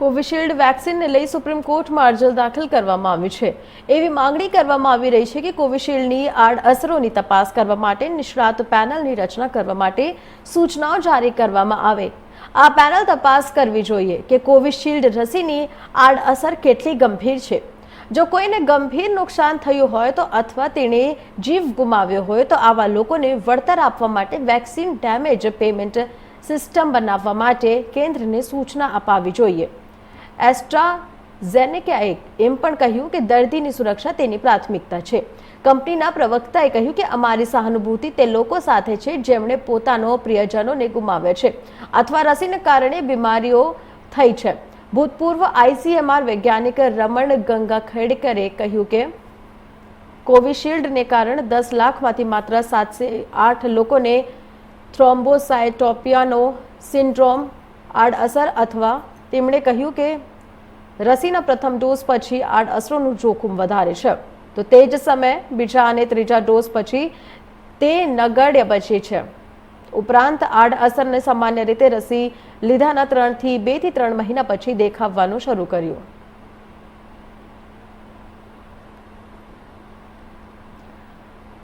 Covishield વેક્સિનને લઈ supreme કોર્ટમાં અરજલ દાખલ કરવામાં આવી છે. એવી માંગણી કરવામાં આવી રહી છે કે કોવિશિલ્ડની આડઅસરોની તપાસ કરવા માટે નિષ્ણાત પેનલની રચના કરવા માટે સૂચનાઓ જારી કરવામાં આવે. આ પેનલ તપાસ કરવી જોઈએ કે કોવિશિલ્ડ રસીની આડઅસર કેટલી ગંભીર છે. જો કોઈને ગંભીર નુકસાન થયું હોય તો અથવા તેણે જીવ ગુમાવ્યો હોય તો આવા લોકોને વળતર આપવા માટે વેક્સિન ડેમેજ પેમેન્ટ સિસ્ટમ બનાવવા માટે કેન્દ્રને સૂચના અપાવી જોઈએ. એસ્ટ્રાઝેનેકાએ એમ પણ કહ્યું કે દર્દીની સુરક્ષા તેની પ્રાથમિકતા છે. કંપનીના પ્રવક્તાએ કહ્યું કે અમારી સહાનુભૂતિ તે લોકો સાથે છે જેમણે પોતાનો પ્રિયજનોને ગુમાવ્યા છે. અથવા રસીને કારણે બીમારીઓ થઈ છે. ભૂતપૂર્વ આઈસીએમઆર વૈજ્ઞાનિક રમણ ગંગા ખેડકરે કહ્યું કે કોવિશિલ્ડને કારણે દસ લાખમાંથી માત્ર સાતસો આઠ લોકોને થ્રોમ્બોસાયટોપિયાનો સિન્ડ્રોમ, આડઅસર અથવા તેમણે કહ્યું કે રસીના પ્રથમ ડોઝ પછી આડઅસરોનું જોખમ વધારે છે. તો તે જ સમયે બીજા અને ત્રીજા ડોઝ પછી તે નગડ્ય પછી છે. ઉપરાંત આડઅસરને સામાન્ય રીતે રસી લીધાના ત્રણથી બેથી ત્રણ મહિના પછી દેખાવાનું શરૂ કર્યું.